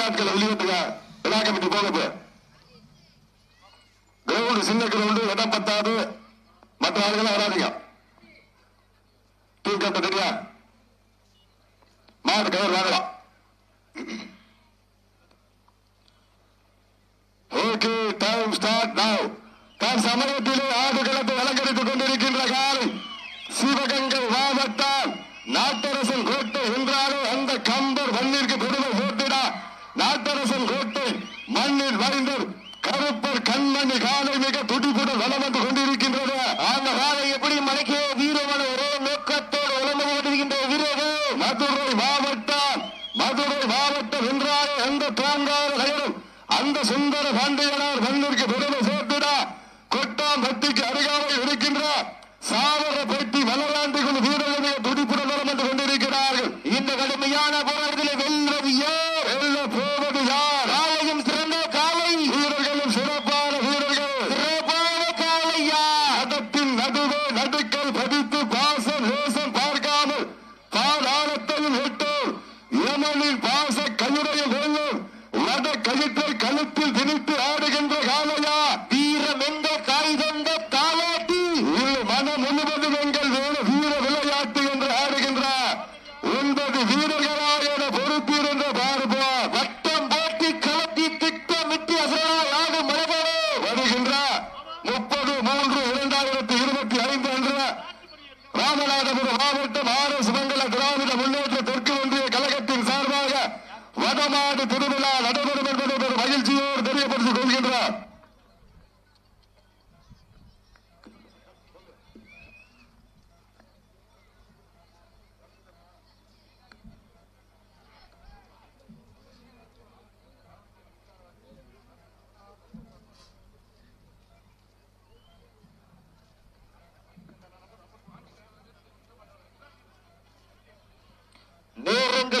வீராட்களை வெளியிட்டுங்க விழா கமிட்டி போகுது கிரவுண்டு சின்ன கிரவுண்டு இடம் பத்தாது. மற்ற ஆளுகளும் வராதிங்க. டீ கட்ட தெரியா? மாடு கயிறு வாங்கலாம். ஓகே டைம் ஸ்டார்ட் நவ் தன் சமயத்திலே ஆடு கிளப்பு வழக்கெடுத்துக் கொண்டிருக்கின்ற காலை சிவகங்கை மாவட்டம் நாட்டரசன் கோட்டை என்றாலும் அந்த கம்பர் வன்னிற்கு நாளில்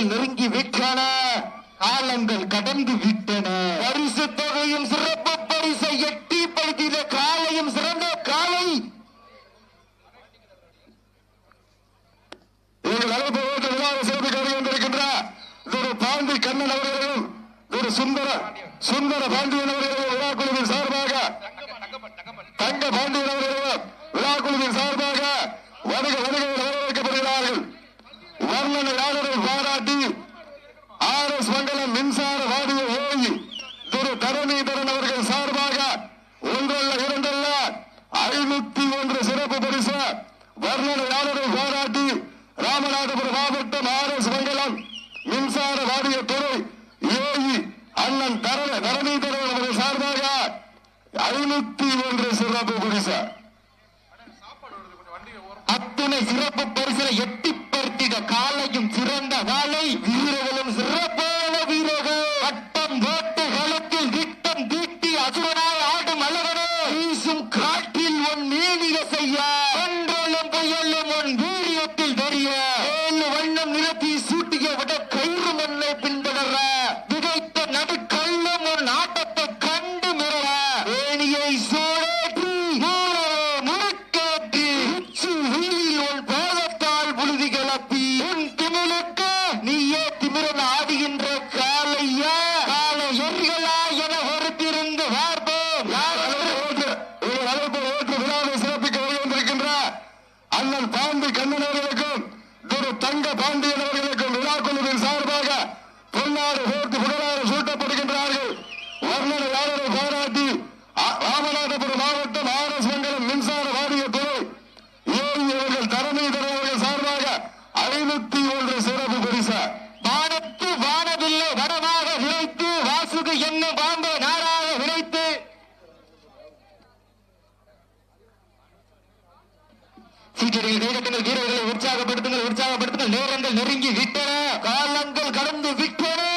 நாட்கள் நெருங்கி விட்டன. காலங்கள் கடந்து விட்டன. பரிசு தொகையும் சிறப்பு பரிசை எட்டி படுத்திய காலையும் சிறந்த காலை. பாண்டி கண்ணன் அவர்களும் சுந்தர சுந்தர பாண்டியன் அவர்களும் விழா குழுவின் சார்பாக. தங்க பாண்டியன் அவர்களும் விழா குழுவின் சார்பாக. வருக வருக மின்சார வாரிய ஓய் திரு கருணீதரன் அவர்கள் சார்பாக ஒன்றல்ல இரண்டல்ல ஐநூத்தி ஒன்று சிறப்பு பரிசு வர்ணனையாளர்கள் பாராட்டி ராமநாதபுரம் மாவட்டம் ஆர் எஸ் மங்கலம் மின்சார வாரிய துறை ஏஇ அண்ணன் தரண தரணீதரன் அவர்கள் சார்பாக ஐநூத்தி ஒன்று சிறப்பு பரிசு. அத்தனை சிறப்பு பரிசுல எட்டி பருத்திட காலையும் சிறந்த வாழை சீக்கிரம் வேகத்தினர் வீரர்களை உற்சாகப்படுத்துங்கள் உற்சாகப்படுத்துங்கள். நேரங்கள் நெருங்கி விட்டன. காலங்கள் கடந்து விட்டன.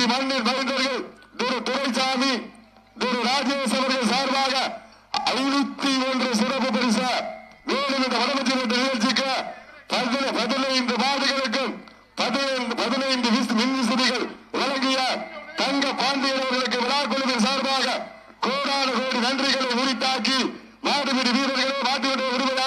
திருச்சி மண்ணின் மைந்தர்கள் திரு துரைசாமி திரு ராஜேஷ் அவர்கள் சார்பாக ஐநூத்தி ஒன்று சிறப்பு பரிசு மேலும் இந்த வடமஞ்சி நிகழ்ச்சிக்கு பதினைந்து வார்டுகளுக்கும் பதினைந்து மின் விசதிகள் வழங்கிய தங்க பாண்டியர்களுக்கு விழா விழாக்குழுவின் சார்பாக கோடான கோடி நன்றிகளை உரித்தாக்கி மாடுபிடி வீரர்களே மாட்டுவிட விடுவதை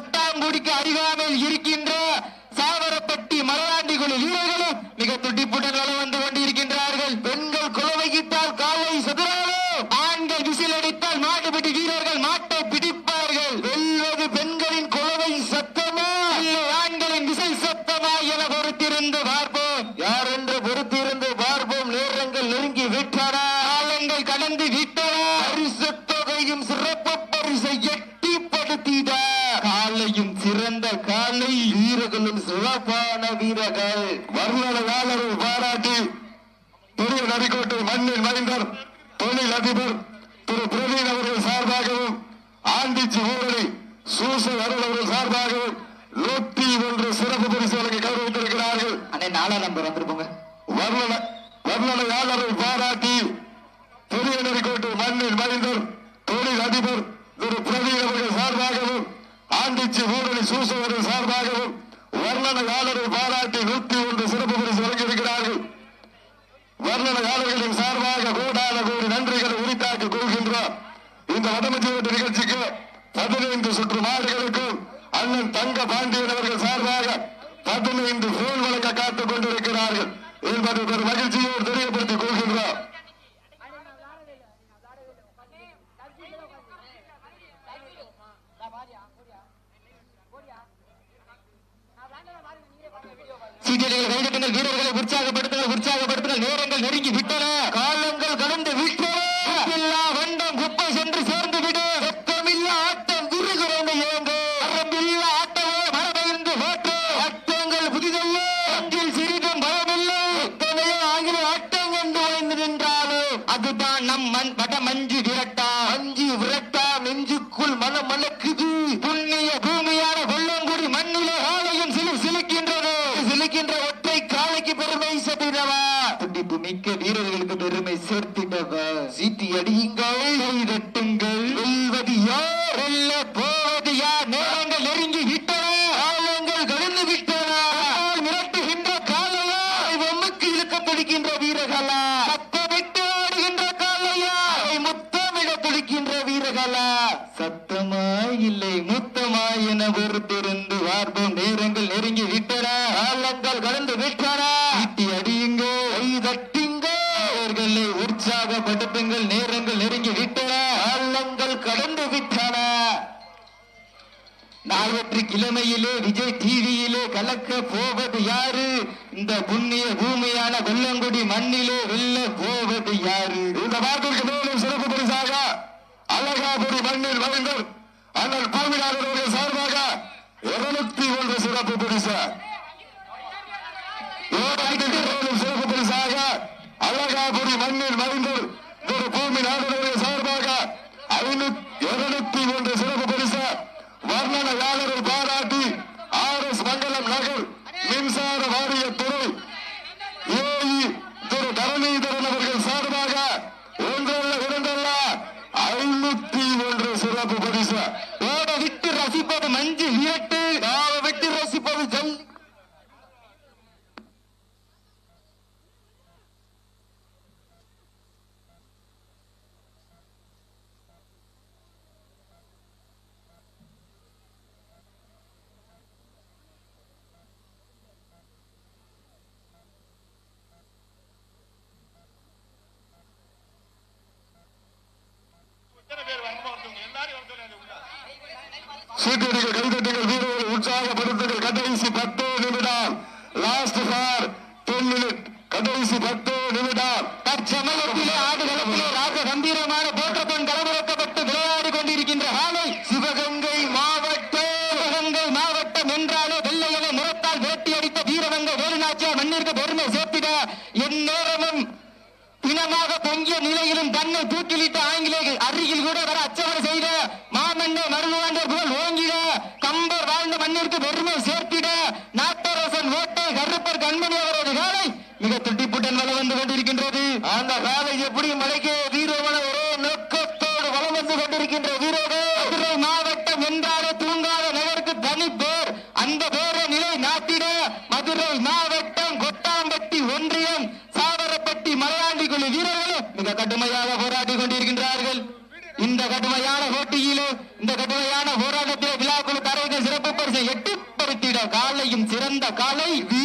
கொட்டாங்குடிக்கு அருகாமையில் இருக்கின்ற சாவரப்பட்டி மலையாண்டிகுழு வீரர்களும் வழக்க பாண்டியனவர்கள் சார்பாக பதவி இன்று போன் வழக்க காத்துக் கொண்டிருக்கிறார்கள் என்பது ஒரு மகிழ்ச்சியோடு தெரியப்படுத்திக் கொள்கின்றோம். வீரர்களை உற்சாகப்படுத்துங்கள் உற்சாகப்படுத்துங்கள். நேரங்கள் நெருங்கி விட்டன. காலங்கள் அதுதான் நம் வட மஞ்சு விரட்டா. மஞ்சு விரட்டா நெஞ்சுக்குள் மனம் மலக்குது. புண்ணிய பூமியான வெள்ளங்குடி மண்ணிலே ஆலயம் சிலு சிலுக்கின்றது. சிலுக்கின்ற ஒற்றை காலைக்கு பெருமை சேர்த்திடவா துடிப்பு மிக்க வீரர்களுக்கு பெருமை சேர்த்திடவா சீட்டி அடியுங்க நெருங்கி விட்டனா. காலங்கள் கடந்து விட்டனா இட்டி அடியுங்கோ கை தட்டிங்கோ. அவர்களை உற்சாகப்படுத்துங்கள். நேரங்கள் நெருங்கி விட்டனா. காலங்கள் கடந்து விட்டன. நாவற்று கிழமையிலே விஜய் டிவியிலே கலக்க போவது யாரு? இந்த புண்ணிய பூமியான வெள்ளங்குடி மண்ணிலே வெள்ள மயிலாபுரி மண்ணில் மறைந்து ஒரு பூமி நாகரூரை Siete de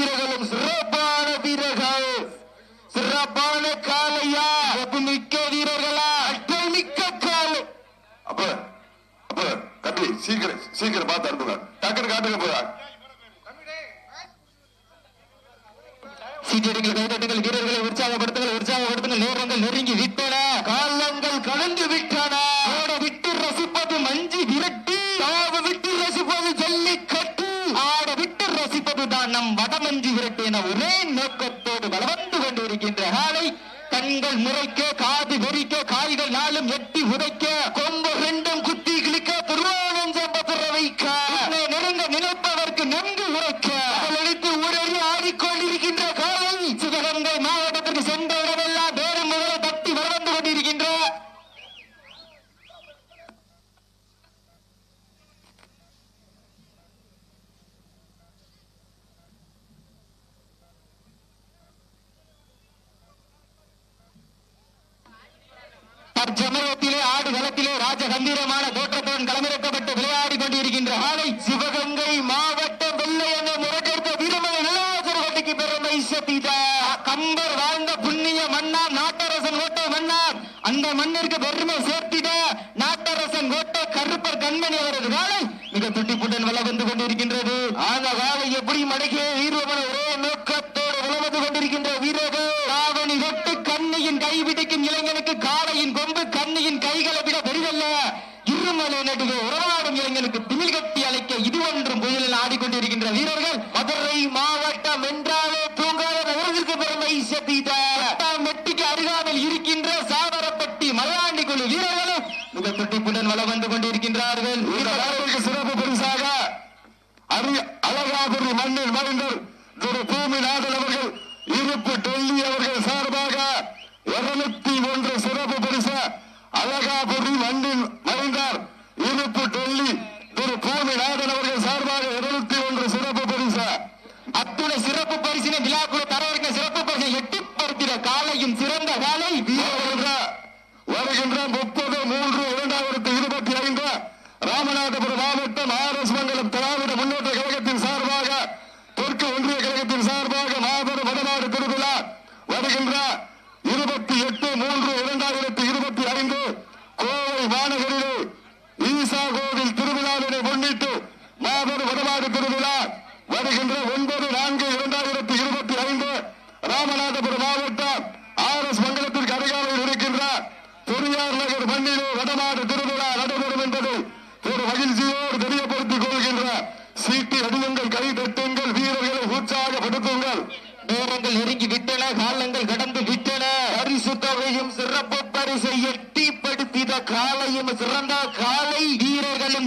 வீரர்களும் சிறப்பான வீரர்கள். சிறப்பான காலையா மிக்க வீரர்களா. அட்டல் மிக்க காலை அப்ப அப்ப கட்டி சீக்கிரம் சீக்கிரம் பார்த்து அனுப்புங்க. டக்குனு காட்டுங்க போதா சீட்டடிகள் கைதட்டுங்கள் வீரர்களை உற்சாகப்படுத்துங்கள் உற்சாகப்படுத்துங்கள் நேரங்கள் நெருங்கி. என ஒரே நோக்கத்தோடு வளர்ந்து கொண்டிருக்கின்ற காலை கண்கள் முறைக்கோ காது வெறிக்கோ காய்கள் நாளும் கம்பர் வாழ்ந்த புண்ணிய மண் পারবেন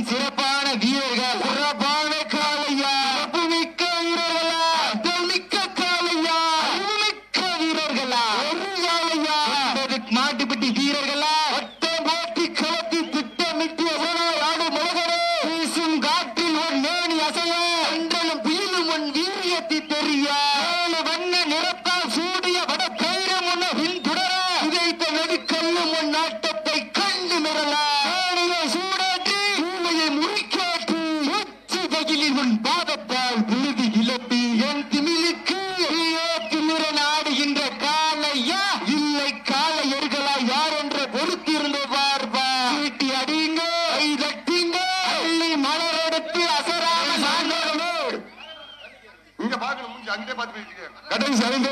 சிறப்பு What is that?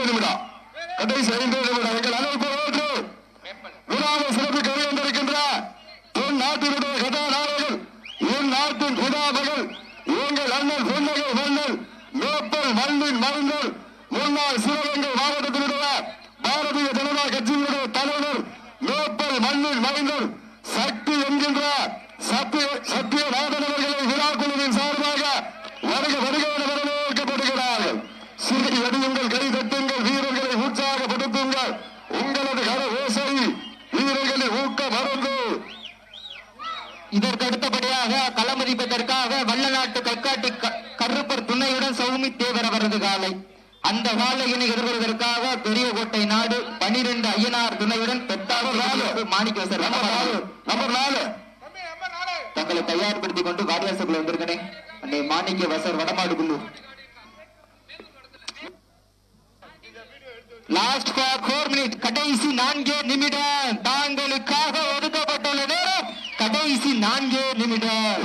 கடைசி நான்கே நிமிடம். தாங்களுக்காக ஒதுக்கப்பட்டுள்ள நேரம் கடைசி நான்கே நிமிடம்.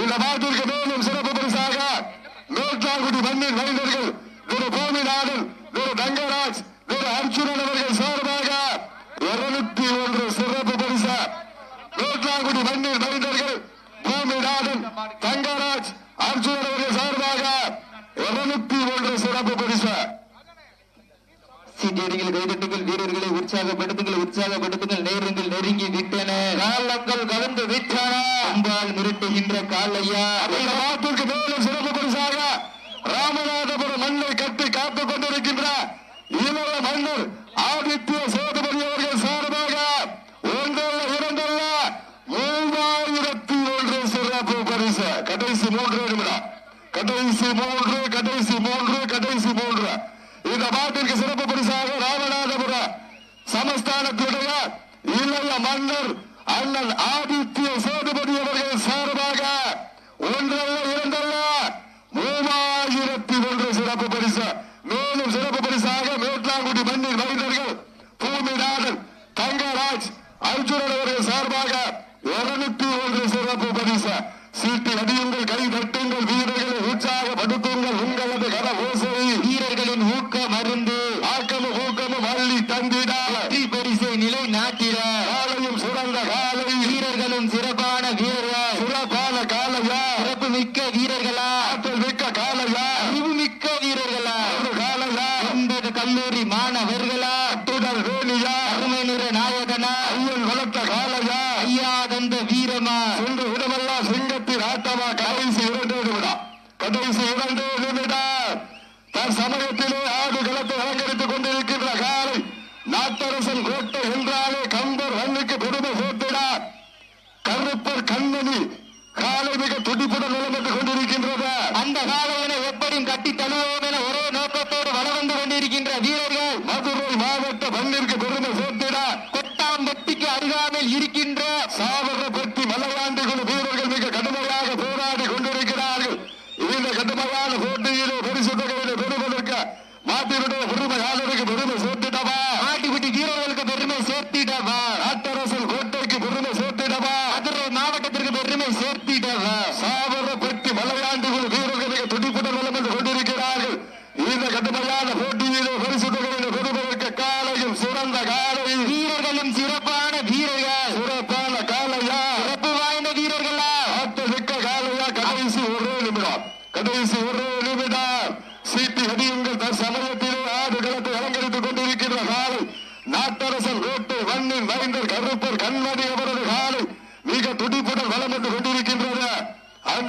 இந்த வாரத்திற்கு மேலும் சிறப்பு பரிசாக மேற்கால்குடி மண்ணில் வரைந்தர்கள் வருகின்ற காலையா? வாழ்த்துக்கு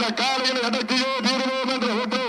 ¡Vamos a ver! ¡Vamos a